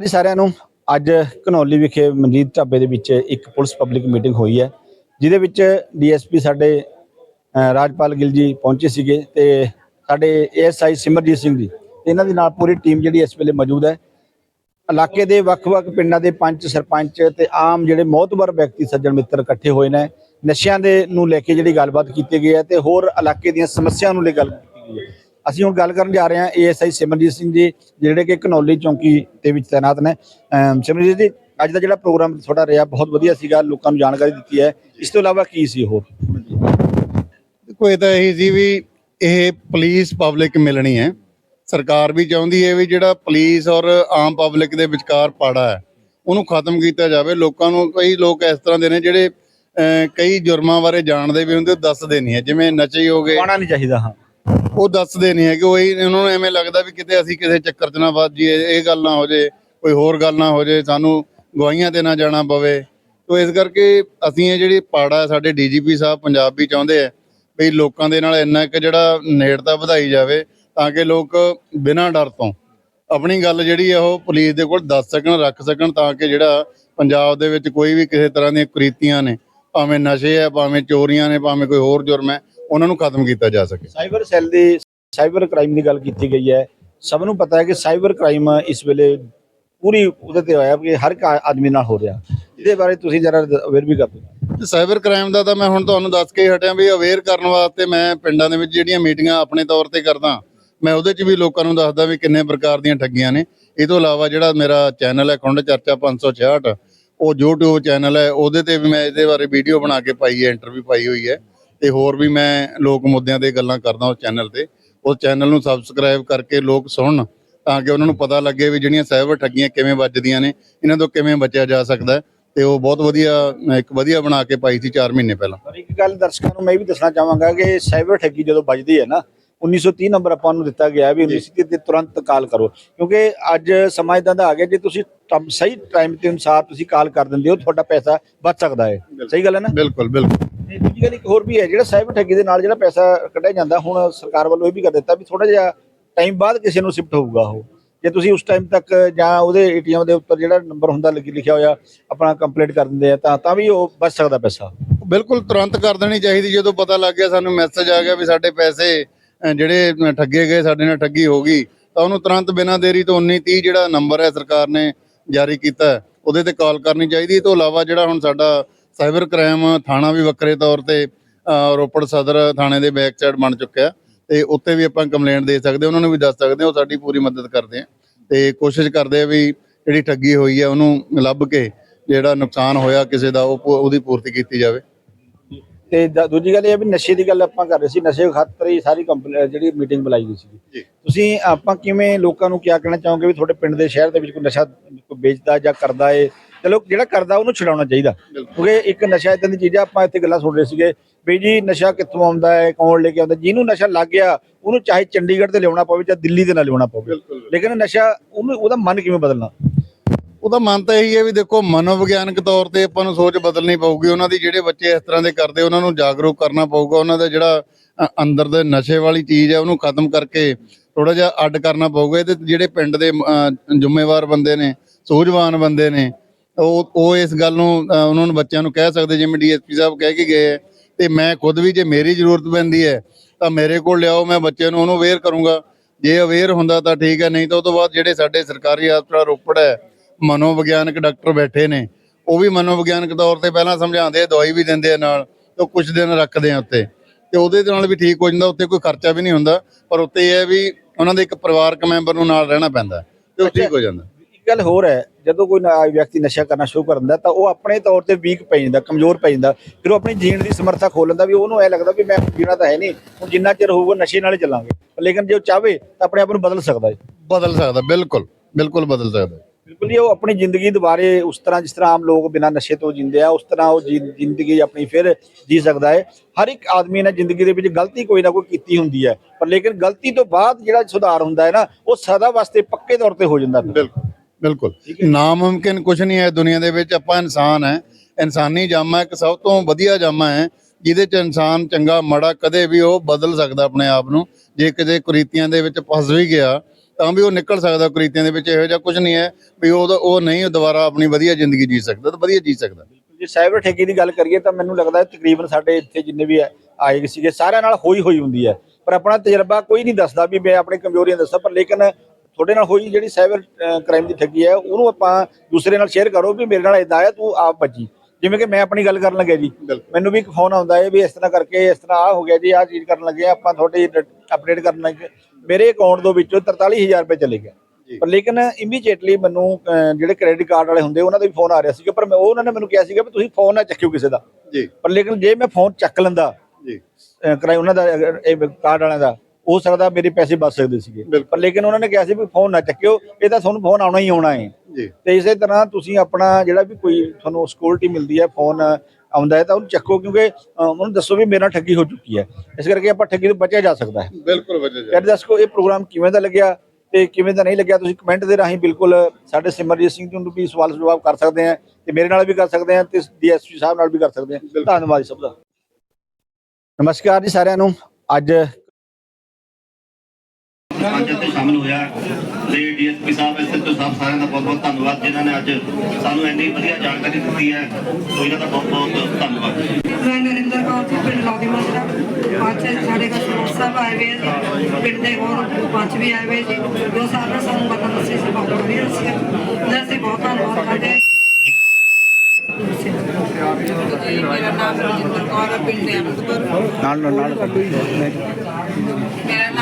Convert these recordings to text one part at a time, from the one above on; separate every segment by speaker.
Speaker 1: ਜੀ ਸਾਰਿਆਂ ਨੂੰ ਅੱਜ ਘਨੌਲੀ ਵਿਖੇ ਮਨਜੀਤ ਢਾਬੇ ਦੇ ਵਿੱਚ ਇੱਕ ਪੁਲਿਸ ਪਬਲਿਕ ਮੀਟਿੰਗ ਹੋਈ ਹੈ, ਜਿਹਦੇ ਵਿੱਚ ਡੀਐਸਪੀ ਸਾਡੇ ਰਾਜਪਾਲ ਗਿੱਲ ਜੀ ਪਹੁੰਚੇ ਸੀਗੇ ਤੇ ਸਾਡੇ ਏਐਸਆਈ ਸਿਮਰਜੀਤ ਸਿੰਘ ਜੀ ਇਹਨਾਂ ਦੇ ਨਾਲ ਪੂਰੀ ਟੀਮ ਜਿਹੜੀ ਇਸ ਵੇਲੇ ਮੌਜੂਦ ਹੈ। ਇਲਾਕੇ ਦੇ ਵੱਖ-ਵੱਖ ਪਿੰਡਾਂ ਦੇ ਪੰਚ, ਸਰਪੰਚ ਤੇ ਆਮ ਜਿਹੜੇ ਮੌਤਬਰ ਵਿਅਕਤੀ ਸੱਜਣ ਮਿੱਤਰ ਇਕੱਠੇ ਹੋਏ ਨੇ। ਨਸ਼ਿਆਂ ਦੇ ਨੂੰ ਲੈ ਕੇ ਜਿਹੜੀ ਗੱਲਬਾਤ ਕੀਤੀ ਗਈ ਹੈ ਤੇ ਹੋਰ ਇਲਾਕੇ ਦੀਆਂ ਸਮੱਸਿਆਵਾਂ ਨੂੰ ਲੈ ਕੇ ਗੱਲ ਕੀਤੀ ਗਈ ਹੈ। ਅਸੀਂ ਹੁਣ ਗੱਲ ਕਰਨ ਜਾ ਰਹੇ ਹਾਂ ਏਐਸਆਈ ਸਿਮਰਜੀਤ ਸਿੰਘ ਜੀ ਜਿਹੜੇ ਕਿ ਘਨੌਲੀ ਚੌਂਕੀ ਦੇ ਵਿੱਚ ਤਾਇਨਾਤ ਨੇ। ਸਿਮਰਜੀਤ ਜੀ ਅੱਜ ਦਾ ਜਿਹੜਾ ਪ੍ਰੋਗਰਾਮ ਤੁਹਾਡਾ ਰਿਹਾ ਬਹੁਤ ਵਧੀਆ ਸੀਗਾ ਲੋਕਾਂ ਨੂੰ ਜਾਣਕਾਰੀ ਦਿੱਤੀ ਹੈ। ਇਸ ਤੋਂ ਇਲਾਵਾ ਕੀ ਸੀ ਹੋਰ?
Speaker 2: ਦੇਖੋ ਇਹ ਤਾਂ ਇਹੀ ਸੀ ਵੀ ਇਹ ਪੁਲਿਸ ਪਬਲਿਕ ਮਿਲਣੀ ਹੈ। ਸਰਕਾਰ ਵੀ ਚਾਹੁੰਦੀ ਹੈ ਵੀ ਜਿਹੜਾ ਪੁਲਿਸ ਔਰ ਆਮ ਪਬਲਿਕ ਦੇ ਵਿਚਕਾਰ ਪਾੜਾ ਹੈ ਉਹਨੂੰ ਖਤਮ ਕੀਤਾ ਜਾਵੇ। ਲੋਕਾਂ ਨੂੰ ਕਈ ਲੋਕ ਇਸ ਤਰ੍ਹਾਂ ਦੇ ਨੇ ਜਿਹੜੇ ਕਈ ਜੁਰਮਾਂ ਬਾਰੇ ਜਾਣਦੇ ਵੀ ਹੁੰਦੇ ਦੱਸਦੇ ਨਹੀਂ ਹੈ। ਜਿਵੇਂ ਨਸ਼ੇ ਹੋ ਗਏ।
Speaker 1: ਪਾਣਾ ਨਹੀਂ ਚਾਹੀਦਾ ਹਾਂ।
Speaker 2: ਉਹ ਦੱਸਦੇ ਨਹੀਂ ਹੈਗੇ, ਉਹ ਹੀ ਉਹਨਾਂ ਨੂੰ ਐਵੇਂ ਲੱਗਦਾ ਵੀ ਕਿਤੇ ਅਸੀਂ ਕਿਸੇ ਚੱਕਰ 'ਚ ਨਾ ਵੱਜ ਜਾਈਏ, ਇਹ ਗੱਲ ਨਾ ਹੋ ਜੇ ਕੋਈ ਹੋਰ ਗੱਲ ਨਾ ਹੋ ਜੇ ਸਾਨੂੰ ਗਵਾਹੀਆਂ ਤੇ ਨਾ ਜਾਣਾ ਪਵੇ। ਤੋ ਇਸ ਕਰਕੇ ਅਸੀਂ ਇਹ ਜਿਹੜੀ ਪਾੜਾ ਸਾਡੇ ਡੀਜੀਪੀ ਸਾਹਿਬ ਪੰਜਾਬ ਵੀ ਚਾਹੁੰਦੇ ਆ ਵੀ ਲੋਕਾਂ ਦੇ ਨਾਲ ਇੰਨਾ ਇੱਕ ਜਿਹੜਾ ਨੇੜਤਾ ਵਧਾਈ ਜਾਵੇ, ਤਾਂ ਕਿ ਲੋਕ ਬਿਨਾਂ ਡਰ ਤੋਂ ਆਪਣੀ ਗੱਲ ਜਿਹੜੀ ਆ, ਉਹ ਪੁਲਿਸ ਦੇ ਕੋਲ ਦੱਸ ਸਕਣ, ਰੱਖ ਸਕਣ, ਤਾਂ ਕਿ ਜਿਹੜਾ ਪੰਜਾਬ ਦੇ ਵਿੱਚ ਕੋਈ ਵੀ ਕਿਸੇ ਤਰ੍ਹਾਂ ਦੀਆਂ ਕੁਰੀਤੀਆਂ ਨੇ, ਭਾਵੇਂ ਨਸ਼ੇ ਆ, ਭਾਵੇਂ ਚੋਰੀਆਂ ਨੇ, ਭਾਵੇਂ ਕੋਈ ਹੋਰ ਜੁਰਮ ਹੈ ਉਹਨਾਂ ਨੂੰ ਖਤਮ ਕੀਤਾ ਜਾ ਸਕੇ।
Speaker 1: ਸਾਈਬਰ ਸੈੱਲ ਦੀ ਸਾਈਬਰ ਕ੍ਰਾਈਮ ਦੀ ਗੱਲ ਕੀਤੀ ਗਈ ਹੈ। ਸਭ ਨੂੰ ਪਤਾ ਹੈ ਕਿ ਸਾਈਬਰ ਕ੍ਰਾਈਮ ਇਸ ਵੇਲੇ ਪੂਰੀ ਉਹਦੇ ਤੇ ਹੋਇਆ ਕਿ ਹਰ ਇੱਕ ਆਦਮੀ ਨਾਲ ਹੋ ਰਿਹਾ। ਇਹਦੇ ਬਾਰੇ ਤੁਸੀਂ ਜਰਾ ਅਵੇਅਰ ਵੀ ਕਰ ਦਿਓ।
Speaker 2: ਤੇ ਸਾਈਬਰ ਕ੍ਰਾਈਮ ਦਾ ਤਾਂ ਮੈਂ ਹੁਣ ਤੁਹਾਨੂੰ ਦੱਸ ਕੇ ਹੀ ਹਟਿਆ ਵੀ ਅਵੇਅਰ ਕਰਨ ਵਾਸਤੇ ਮੈਂ ਪਿੰਡਾਂ ਦੇ ਵਿੱਚ ਜਿਹੜੀਆਂ ਮੀਟਿੰਗਾਂ ਆਪਣੇ ਤੌਰ ਤੇ ਕਰਦਾ ਮੈਂ ਉਹਦੇ 'ਚ ਵੀ ਲੋਕਾਂ ਨੂੰ ਦੱਸਦਾ ਵੀ ਕਿੰਨੇ ਪ੍ਰਕਾਰ ਦੀਆਂ ਠੱਗੀਆਂ ਨੇ। ਇਹ ਤੋਂ ਇਲਾਵਾ ਜਿਹੜਾ ਮੇਰਾ ਚੈਨਲ ਹੈ ਖੁੰਡ ਚਰਚਾ 566 ਉਹ YouTube ਚੈਨਲ ਹੈ ਉਹਦੇ ਤੇ ਵੀ ਮੈਂ ਇਹਦੇ ਬਾਰੇ ਵੀਡੀਓ ਬਣਾ ਕੇ ਪਾਈ ਹੈ ਇੰਟਰਵਿਊ ਪਾਈ ਹੋਈ ਹੈ। ਤੇ ਹੋਰ ਵੀ ਮੈਂ ਲੋਕ ਮੁੱਦਿਆਂ ਤੇ ਗੱਲਾਂ ਕਰਦਾ ਉਸ ਚੈਨਲ ਤੇ। ਉਸ ਚੈਨਲ ਨੂੰ ਸਬਸਕ੍ਰਾਈਬ ਕਰਕੇ ਲੋਕ ਸੁਣਨ ਤਾਂ ਕਿ ਉਹਨਾਂ ਨੂੰ ਪਤਾ ਲੱਗੇ ਵੀ ਜਿਹੜੀਆਂ ਸਾਈਬਰ ਠੱਗੀਆਂ ਕਿਵੇਂ ਵੱਜਦੀਆਂ ਨੇ ਇਹਨਾਂ ਤੋਂ ਕਿਵੇਂ ਬਚਿਆ ਜਾ ਸਕਦਾ ਤੇ ਉਹ ਬਹੁਤ ਵਧੀਆ ਇੱਕ ਵਧੀਆ ਬਣਾ ਕੇ ਪਾਈ ਸੀ 4 ਮਹੀਨੇ ਪਹਿਲਾਂ।
Speaker 1: ਪਰ ਇੱਕ ਗੱਲ ਦਰਸ਼ਕਾਂ ਨੂੰ ਮੈਂ ਵੀ ਦੱਸਣਾ ਚਾਹਾਂਗਾ ਕਿ ਸਾਈਬਰ ਠੱਗੀ ਜਦੋਂ ਵੱਜਦੀ ਹੈ ਨਾ 1930 ਨੰਬਰ ਆਪਾਂ ਨੂੰ ਦਿੱਤਾ ਗਿਆ ਵੀ 1930 ਤੇ ਤੁਰੰਤ ਕਾਲ ਕਰੋ। ਕਿਉਂਕਿ ਅੱਜ ਸਮਾਂ ਇਦਾਂ ਦਾ ਆ ਗਿਆ ਜੇ ਤੁਸੀਂ ਸਹੀ ਟਾਈਮ ਤੇ ਅਨੁਸਾਰ ਤੁਸੀਂ ਕਾਲ ਕਰ ਦਿੰਦੇ ਹੋ ਤੁਹਾਡਾ ਪੈਸਾ ਬਚ ਸਕਦਾ ਹੈ। ਸਹੀ ਗੱਲ ਹੈ ਨਾ?
Speaker 2: ਬਿਲਕੁਲ ਬਿਲਕੁਲ।
Speaker 1: ਤੇ ਦੂਜੀ ਗੱਲ ਇੱਕ ਹੋਰ ਵੀ ਹੈ, ਜਿਹੜਾ ਸਾਈਬਰ ਠੱਗੀ ਦੇ ਨਾਲ ਜਿਹੜਾ ਪੈਸਾ ਕੱਢਿਆ ਜਾਂਦਾ, ਹੁਣ ਸਰਕਾਰ ਵੱਲੋਂ ਇਹ ਵੀ ਕਰ ਦਿੱਤਾ ਵੀ ਥੋੜਾ ਜਿਹਾ ਟਾਈਮ ਬਾਅਦ ਕਿਸੇ ਨੂੰ ਸ਼ਿਫਟ ਹੋਊਗਾ ਉਹ। ਜੇ ਤੁਸੀਂ ਉਸ ਟਾਈਮ ਤੱਕ ਜਾਂ ਉਹਦੇ ਏਟੀਐਮ ਦੇ ਉੱਪਰ ਜਿਹੜਾ ਨੰਬਰ ਹੁੰਦਾ ਲਿਖਿਆ ਹੋਇਆ, ਆਪਣਾ ਕੰਪਲੀਟ ਕਰ ਦਿੰਦੇ ਆ, ਤਾਂ ਤਾਂ ਵੀ ਉਹ ਬਚ ਸਕਦਾ ਪੈਸਾ।
Speaker 2: ਬਿਲਕੁਲ ਤੁਰੰਤ ਕਰ ਦੇਣੀ ਚਾਹੀਦੀ, ਜਦੋਂ ਪਤਾ ਲੱਗ ਗਿਆ, ਸਾਨੂੰ ਮੈਸੇਜ ਆ ਗਿਆ ਵੀ ਸਾਡੇ ਪੈਸੇ ਜਿਹੜੇ ਠੱਗੇ ਗਏ, ਸਾਡੇ ਨਾਲ ਠੱਗੀ ਹੋ ਗਈ, ਤਾਂ ਉਹਨੂੰ ਤੁਰੰਤ ਬਿਨਾਂ ਦੇਰੀ ਤੋਂ 1930 ਜਿਹੜਾ ਨੰਬਰ ਹੈ ਸਰਕਾਰ ਨੇ ਜਾਰੀ ਕੀਤਾ, ਉਹਦੇ ਤੇ ਕਾਲ ਕਰਨੀ ਚਾਹੀਦੀ। ਇਹ ਤੋਂ ਇਲਾਵਾ ਜਿਹੜਾ ਹੁਣ ਸਾਡਾ ਸਾਈਬਰ ਕ੍ਰਾਈਮ ਥਾਣਾ ਵੀ ਵੱਖਰੇ ਤੌਰ ਤੇ ਰੋਪੜ ਸਦਰ ਥਾਣੇ ਦੇ ਬੈਕ ਸਾਈਡ ਬਣ ਚੁੱਕਿਆ ਤੇ ਉੱਤੇ ਵੀ ਆਪਾਂ ਕੰਪਲੇਂਟ ਦੇ ਸਕਦੇ ਉਹਨਾਂ ਨੂੰ ਵੀ ਦੱਸ ਸਕਦੇ ਹਾਂ ਉਹ ਸਾਡੀ ਪੂਰੀ ਮਦਦ ਕਰਦੇ ਆ ਤੇ ਕੋਸ਼ਿਸ਼ ਕਰਦੇ ਆ ਵੀ ਜਿਹੜੀ ਠੱਗੀ ਹੋਈ ਹੈ ਉਹਨੂੰ ਲੱਭ ਕੇ ਜਿਹੜਾ ਨੁਕਸਾਨ ਹੋਇਆ ਕਿਸੇ ਦਾ ਉਹ ਉਹਦੀ ਪੂਰਤੀ ਕੀਤੀ ਜਾਵੇ।
Speaker 1: ਤੇ ਦੂਜੀ ਗੱਲ ਇਹ ਵੀ ਨਸ਼ੇ ਦੀ ਗੱਲ ਆਪਾਂ ਕਰ ਰਹੇ ਸੀ ਨਸ਼ੇ ਖਾਤਰ ਹੀ ਸਾਰੀ ਕੰਪਨੀ ਜਿਹੜੀ ਮੀਟਿੰਗ ਬੁਲਾਈ ਗਈ ਸੀ। ਤੁਸੀਂ ਆਪਾਂ ਕਿਵੇਂ ਲੋਕਾਂ ਨੂੰ ਕੀ ਕਹਿਣਾ ਚਾਹੋਗੇ ਵੀ ਤੁਹਾਡੇ ਪਿੰਡ ਦੇ ਸ਼ਹਿਰ ਦੇ ਵਿੱਚ ਕੋਈ ਨਸ਼ਾ ਕੋਈ ਵੇਚਦਾ ਜਾਂ ਕਰਦਾ ਏ? ਚਲੋ ਜਿਹੜਾ ਕਰਦਾ ਉਹਨੂੰ ਛਡਾਉਣਾ ਚਾਹੀਦਾ। ਕਿਉਂਕਿ ਇੱਕ ਨਸ਼ਾ ਇਦਾਂ ਦੀ ਚੀਜ਼ ਆ ਆਪਾਂ ਇੱਥੇ ਗੱਲਾਂ ਸੁਣ ਰਹੇ ਸੀਗੇ ਵੀ ਜੀ ਨਸ਼ਾ ਕਿੱਥੋਂ ਆਉਂਦਾ ਹੈ ਕੌਣ ਲੈ ਕੇ ਆਉਂਦਾ ਜਿਹਨੂੰ ਨਸ਼ਾ ਲੱਗ ਗਿਆ ਉਹਨੂੰ ਚਾਹੇ ਚੰਡੀਗੜ੍ਹ ਤੇ ਲਿਆਉਣਾ ਪਵੇ ਜਾਂ ਦਿੱਲੀ ਤੇ ਨਾ ਲਿਆਉਣਾ ਪਵੇ। ਲੇਕਿਨ ਨਸ਼ਾ ਉਹਨੂੰ ਉਹਦਾ ਮਨ ਕਿਵੇਂ ਬਦਲਣਾ?
Speaker 2: ਉਹਦਾ ਮਨ ਤਾਂ ਇਹੀ ਹੈ ਵੀ ਦੇਖੋ ਮਨੋਵਿਗਿਆਨਕ ਤੌਰ ਤੇ ਆਪਾਂ ਨੂੰ ਸੋਚ ਬਦਲਣੀ ਪਊਗੀ। ਉਹਨਾਂ ਦੀ ਜਿਹੜੇ ਬੱਚੇ ਇਸ ਤਰ੍ਹਾਂ ਦੇ ਕਰਦੇ ਉਹਨਾਂ ਨੂੰ ਜਾਗਰੂਕ ਕਰਨਾ ਪਊਗਾ। ਉਹਨਾਂ ਦਾ ਜਿਹੜਾ ਅੰਦਰ ਦੇ ਨਸ਼ੇ ਵਾਲੀ ਚੀਜ਼ ਹੈ ਉਹਨੂੰ ਖਤਮ ਕਰਕੇ ਥੋੜਾ ਜਿਹਾ ਅੱਡ ਕਰਨਾ ਪਊਗਾ। ਇਹਦੇ ਤੇ ਜਿਹੜੇ ਪਿੰਡ ਦੇ ਜ਼ਿੰਮੇਵਾਰ ਬੰਦੇ ਨੇ ਸੂਝਵਾਨ ਬੰਦੇ ਨੇ ਉਹ ਉਹ ਇਸ ਗੱਲ ਨੂੰ ਉਹਨਾਂ ਨੂੰ ਬੱਚਿਆਂ ਨੂੰ ਕਹਿ ਸਕਦੇ ਜਿਵੇਂ ਡੀਐਸਪੀ ਸਾਹਿਬ ਕਹਿ ਕੇ ਗਏ ਤੇ ਮੈਂ ਖੁਦ ਵੀ ਜੇ ਮੇਰੀ ਜ਼ਰੂਰਤ ਪੈਂਦੀ ਹੈ ਤਾਂ ਮੇਰੇ ਕੋਲ ਲਿਆਓ ਮੈਂ ਬੱਚੇ ਨੂੰ ਉਹਨੂੰ ਅਵੇਅਰ ਕਰੂੰਗਾ। ਜੇ ਅਵੇਅਰ ਹੁੰਦਾ ਤਾਂ ਠੀਕ ਹੈ ਨਹੀਂ ਤਾਂ ਉਹ ਤੋਂ ਬਾਅਦ ਜਿਹੜੇ ਸਾਡੇ ਸਰਕਾਰੀ ਹਸਪਤਾਲ ਰੋਪੜ ਹੈ ਮਨੋਵਿਗਿਆਨਕ ਡਾਕਟਰ ਬੈਠੇ ਨੇ ਉਹ ਵੀ ਮਨੋਵਿਗਿਆਨਕ ਤੌਰ ਤੇ ਪਹਿਲਾਂ ਸਮਝਾਉਂਦੇ ਆ ਦਵਾਈ ਵੀ ਦਿੰਦੇ ਆ ਨਾਲ ਤੇ ਉਹ ਕੁਝ ਦਿਨ ਰੱਖਦੇ ਆ ਉੱਤੇ ਤੇ ਉਹਦੇ ਨਾਲ ਵੀ ਠੀਕ ਹੋ ਜਾਂਦਾ ਉੱਤੇ ਕੋਈ ਖਰਚਾ ਵੀ ਨਹੀਂ ਹੁੰਦਾ ਪਰ ਉੱਤੇ ਇਹ ਹੈ ਵੀ ਉਹਨਾਂ ਦੇ ਇੱਕ ਪਰਿਵਾਰਕ ਮੈਂਬਰ ਨੂੰ ਨਾਲ ਰਹਿਣਾ ਪੈਂਦਾ ਤੇ ਉਹ ਠੀਕ ਹੋ ਜਾਂਦਾ।
Speaker 1: ਗੱਲ ਹੋਰ ਹੈ ਜਦੋਂ ਕੋਈ ਨਾ- ਵਿਅਕਤੀ ਨਸ਼ਾ ਕਰਨਾ ਸ਼ੁਰੂ ਕਰ ਦਿੰਦਾ ਤਾਂ ਉਹ ਆਪਣੇ ਤੌਰ ਤੇ ਵੀਕ ਪੈ ਜਾਂਦਾ ਕਮਜ਼ੋਰ ਪੈ ਜਾਂਦਾ। ਫਿਰ ਉਹ ਆਪਣੀ ਜੀਣ ਦੀ ਸਮਰੱਥਾ ਖੋ ਲੈਂਦਾ ਵੀ ਉਹਨੂੰ ਐ ਲੱਗਦਾ ਵੀ ਮੈਂ ਜੀਣਾ ਤਾਂ ਹੈ ਨਹੀਂ ਹੁਣ ਜਿੰਨਾ ਚਿਰ ਹੋਊਗਾ ਨਸ਼ੇ ਨਾਲ ਹੀ ਚੱਲਾਂਗੇ। ਲੇਕਿਨ ਜੇ ਉਹ ਚਾਹਵੇ ਤਾਂ ਆਪਣੇ ਆਪ ਨੂੰ ਬਦਲ ਸਕਦਾ ਹੈ।
Speaker 2: ਬਦਲ ਸਕਦਾ ਬਿਲਕੁਲ ਬਿਲਕੁਲ ਬਦਲ ਸਕਦਾ
Speaker 1: ਬਿਲਕੁਲ ਹੀ ਉਹ ਆਪਣੀ ਜ਼ਿੰਦਗੀ ਦੁਬਾਰੇ ਉਸ ਤਰ੍ਹਾਂ ਜਿਸ ਤਰ੍ਹਾਂ ਆਮ ਲੋਕ ਬਿਨਾਂ ਨਸ਼ੇ ਤੋਂ ਜਿੰਦੇ ਆ ਉਸ ਤਰ੍ਹਾਂ ਉਹ ਜੀ- ਜ਼ਿੰਦਗੀ ਆਪਣੀ ਫਿਰ ਜੀ ਸਕਦਾ ਹੈ। ਹਰ ਇੱਕ ਆਦਮੀ ਨੇ ਜ਼ਿੰਦਗੀ ਦੇ ਵਿੱਚ ਗਲਤੀ ਕੋਈ ਨਾ ਕੋਈ ਕੀਤੀ ਹੁੰਦੀ ਹੈ। ਪਰ ਲੇਕਿਨ ਗਲਤੀ ਤੋਂ ਬਾਅਦ ਜਿਹੜਾ ਸੁਧਾਰ ਹੁੰਦਾ ਹੈ ਨਾ ਉਹ ਸਦਾ ਵਾਸਤੇ ਪੱਕੇ ਤੌਰ ਤੇ ਹੋ ਜਾਂਦਾ।
Speaker 2: ਬਿਲਕੁਲ। ਬਿਲਕੁਲ। ਨਾਮੁਮਕਿਨ ਕੁਝ ਨਹੀਂ ਹੈ ਦੁਨੀਆ ਦੇ ਵਿੱਚ ਆਪਾਂ ਇਨਸਾਨ ਹੈ। ਇਨਸਾਨੀ ਜਾਮਾ ਇੱਕ ਸਭ ਤੋਂ ਵਧੀਆ ਜਾਮਾ ਹੈ ਜਿਹਦੇ ਚ ਇਨਸਾਨ ਚੰਗਾ ਮਾੜਾ ਕਦੇ ਵੀ ਉਹ ਬਦਲ ਸਕਦਾ ਆਪਣੇ ਆਪ ਨੂੰ। ਜੇ ਕਿਤੇ ਕੁਰੀਤੀਆਂ ਦੇ ਵਿੱਚ ਫਸ ਵੀ ਗਿਆ ਤਾਂ ਵੀ ਉਹ ਨਿਕਲ ਸਕਦਾ ਕੁਰੀਤੀਆਂ ਦੇ ਵਿੱਚ। ਇਹੋ ਜਿਹਾ ਕੁਝ ਨਹੀਂ ਹੈ ਵੀ ਉਹ ਉਹ ਨਹੀਂ ਦੁਬਾਰਾ ਆਪਣੀ ਵਧੀਆ ਜ਼ਿੰਦਗੀ ਜੀ ਸਕਦਾ ਤਾਂ ਵਧੀਆ ਜੀ ਸਕਦਾ।
Speaker 1: ਜੇ ਸਾਈਬਰ ਠੱਗੀ ਦੀ ਗੱਲ ਕਰੀਏ ਤਾਂ ਮੈਨੂੰ ਲੱਗਦਾ ਤਕਰੀਬਨ ਸਾਡੇ ਇੱਥੇ ਜਿੰਨੇ ਵੀ ਆਏ ਸੀਗੇ ਸਾਰਿਆਂ ਨਾਲ ਹੋਈ ਹੋਈ ਹੁੰਦੀ ਹੈ। ਪਰ ਆਪਣਾ ਤਜਰਬਾ ਕੋਈ ਨਹੀਂ ਦੱਸਦਾ ਵੀ ਮੈਂ ਆਪਣੀ ਕਮਜ਼ੋਰੀਆਂ ਦੱਸਾਂ ਪਰ ਲੇਕਿਨ ਤੁਹਾਡੇ ਨਾਲ ਹੋਈ ਜਿਹੜੀ ਸਾਈਬਰ ਕ੍ਰਾਈਮ ਦੀ ਠੱਗੀ ਹੈ ਉਹਨੂੰ ਆਪਾਂ ਦੂਸਰੇ ਨਾਲ ਸ਼ੇਅਰ ਕਰੋ ਵੀ ਮੇਰੇ ਨਾਲ ਇਦਾਂ ਹੈ ਤੂੰ ਆਪ ਬਚੀ ਜਿਵੇਂ ਕਿ ਮੈਂ ਆਪਣੀ ਗੱਲ ਕਰਨ ਲੱਗਿਆ ਜੀ। ਮੈਨੂੰ ਵੀ ਇੱਕ ਫੋਨ ਆਉਂਦਾ ਹੈ ਵੀ ਇਸ ਤਰ੍ਹਾਂ ਕਰਕੇ ਇਸ ਤਰ੍ਹਾਂ ਆ ਹੋ ਗਿਆ ਜੀ ਆਹ ਚੀਜ਼ ਕਰਨ ਲੱਗੇ ਆਪਾਂ ਤੁਹਾਡੀ ਅਪਡੇਟ ਕਰਨ ਲੱਗੇ। ਮੇਰੇ ਅਕਾਊਂਟ ਦੇ ਵਿੱਚੋਂ 43000 ਰੁਪਏ ਚਲੇ ਗਏ। ਪਰ ਲੇਕਿਨ ਇਮੀਡੀਏਟਲੀ ਮੈਨੂੰ ਜਿਹੜੇ ਕ੍ਰੈਡਿਟ ਕਾਰਡ ਵਾਲੇ ਹੁੰਦੇ ਉਹਨਾਂ ਦਾ ਵੀ ਫੋਨ ਆ ਰਿਹਾ ਸੀਗਾ ਪਰ ਮੈਂ ਉਹਨਾਂ ਨੇ ਮੈਨੂੰ ਕਿਹਾ ਸੀਗਾ ਵੀ ਤੁਸੀਂ ਫੋਨ ਨਾ ਚੱਕਿਓ ਕਿਸੇ ਦਾ।
Speaker 2: ਜੀ।
Speaker 1: ਪਰ ਲੇਕਿਨ ਜੇ ਮੈਂ ਫੋਨ ਚੱਕ ਲੈਂਦਾ
Speaker 2: ਜੀ।
Speaker 1: ਕਰਾਈ ਉਹਨਾਂ ਦਾ ਕਾਰਡ ਵਾਲਿਆਂ ਦਾ ਹੋ ਸਕਦਾ ਮੇਰੇ ਪੈਸੇ ਬਚ ਸਕਦੇ ਸੀਗੇ। ਪਰ ਲੇਕਿਨ ਉਹਨਾਂ ਨੇ ਕਿਹਾ ਸੀ ਵੀ ਫੋਨ ਨਾ ਚੱਕਿਓ ਇਹ ਤਾਂ ਤੁਹਾਨੂੰ ਫੋਨ ਆਉਣਾ ਹੀ ਆਉਣਾ ਹੈ।
Speaker 2: ਜੀ।
Speaker 1: ਤੇ ਇਸੇ ਤਰ੍ਹਾਂ ਤੁਸੀਂ ਆਪਣਾ ਜਿਹੜਾ ਵੀ ਕੋਈ ਤੁਹਾਨੂੰ ਸਿਕਿਉਰਿਟੀ ਮਿਲਦੀ ਹੈ ਫੋਨ ਆਉਂਦਾ ਹੈ ਤਾਂ ਉਹਨੂੰ ਚੱਕੋ ਕਿਉਂਕਿ ਉਹਨੂੰ ਦੱਸੋ ਵੀ ਮੇਰੇ ਨਾਲ ਠੱਗੀ ਹੋ ਚੁੱਕੀ ਹੈ। ਇਸ ਕਰਕੇ ਆਪਾਂ ਠੱਗੀ ਤੋਂ ਬਚਿਆ ਜਾ ਸਕਦਾ ਹੈ।
Speaker 2: ਬਿਲਕੁਲ ਵਜੇ
Speaker 1: ਯਾਰ ਦੱਸੋ ਇਹ ਪ੍ਰੋਗਰਾਮ ਕਿਵੇਂ ਦਾ ਲੱਗਿਆ ਤੇ ਕਿਵੇਂ ਦਾ ਨਹੀਂ ਲੱਗਿਆ ਤੁਸੀਂ ਕਮੈਂਟ ਦੇ ਰਾਹੀਂ ਬਿਲਕੁਲ ਸਾਡੇ ਸਿਮਰਜੀਤ ਸਿੰਘ ਜੀ ਨੂੰ ਵੀ ਸਵਾਲ ਜਵਾਬ ਕਰ ਸਕਦੇ ਆ ਤੇ ਮੇਰੇ ਨਾਲ ਵੀ ਕਰ ਸਕਦੇ ਆ ਤੇ ਡੀਐਸਪੀ ਸਾਹਿਬ ਨਾਲ ਵੀ ਕਰ ਸਕਦੇ ਆ। ਧੰਨਵਾਦ ਜੀ ਸਭ ਦਾ। ਨਮਸਕਾਰ ਜੀ ਸਾਰਿਆਂ ਨੂੰ। ਅੱਜ
Speaker 3: ਅੱਜ ਇੱਥੇ ਸ਼ਾਮਿਲ ਹੋਇਆ ਤੇ ਡੀਐਸਪੀ ਸਾਹਿਬ ਐਸਐਚਓ ਸਾਹਿਬ ਸਾਰਿਆਂ ਦਾ ਬਹੁਤ ਬਹੁਤ ਧੰਨਵਾਦ ਜਿਨ੍ਹਾਂ ਨੇ ਅੱਜ ਸਾਨੂੰ ਇੰਨੀ ਵਧੀਆ ਜਾਣਕਾਰੀ ਦਿੱਤੀ ਹੈ। ਸੋ ਇਹਨਾਂ ਦਾ ਬਹੁਤ ਬਹੁਤ ਧੰਨਵਾਦ।
Speaker 4: ਮੈਂ ਨਰਿੰਦਰ ਕੌਰ ਜੀ ਪਿੰਡ ਲਾਦੀ ਮਾਜਰਾ ਅੱਜ ਸਾਡੇ ਕੋਲ ਸਰਪੰਚ ਸਾਹਿਬ ਆਏ ਹੋਏ ਜੀ। ਪਿੰਡ ਦੇ ਹੋਰ ਪੰਚ ਵੀ ਆਏ ਹੋਏ ਜੀ। ਦੋ ਸਾਲ ਦਾ ਸਾਨੂੰ ਪਤਾ ਦੱਸੇ ਸੀ ਬਹੁਤ ਵਧੀਆ ਦੱਸਿਆ ਉਹਦਾ ਅਸੀਂ ਬਹੁਤ ਧੰਨਵਾਦ ਕਰਦੇ
Speaker 5: ਜੀ ਮੇਰਾ ਨਾਮ ਰਜਿੰਦਰ ਕੌਰ ਹੈ ਪਿੰਡ ਅਹਿਮਦਪੁਰ
Speaker 1: ਨਾਲ ਨਾਲ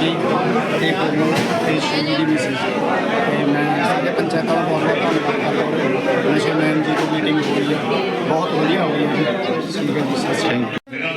Speaker 6: ਜੀ ਤੇ ਕੋਮਲ ਤੇ ਸ਼ੁਰੂ ਦੀ ਤੇ ਮੈਂ ਸਾਡੇ ਪੰਚਾਇਤਾਂ ਦਾ ਬਹੁਤ ਬਹੁਤ ਧੰਨਵਾਦ ਕਰਦਾ ਹਾਂ। ਨਸ਼ੇ ਮੈਨ ਜੀ ਦੀ ਮੀਟਿੰਗ ਹੋਈ ਹੈ ਬਹੁਤ ਵਧੀਆ ਹੋਈ ਹੈ ਜੀ। ਠੀਕ ਹੈ ਜੀ, ਸਤਿ ਸ਼੍ਰੀ ਅਕਾਲ।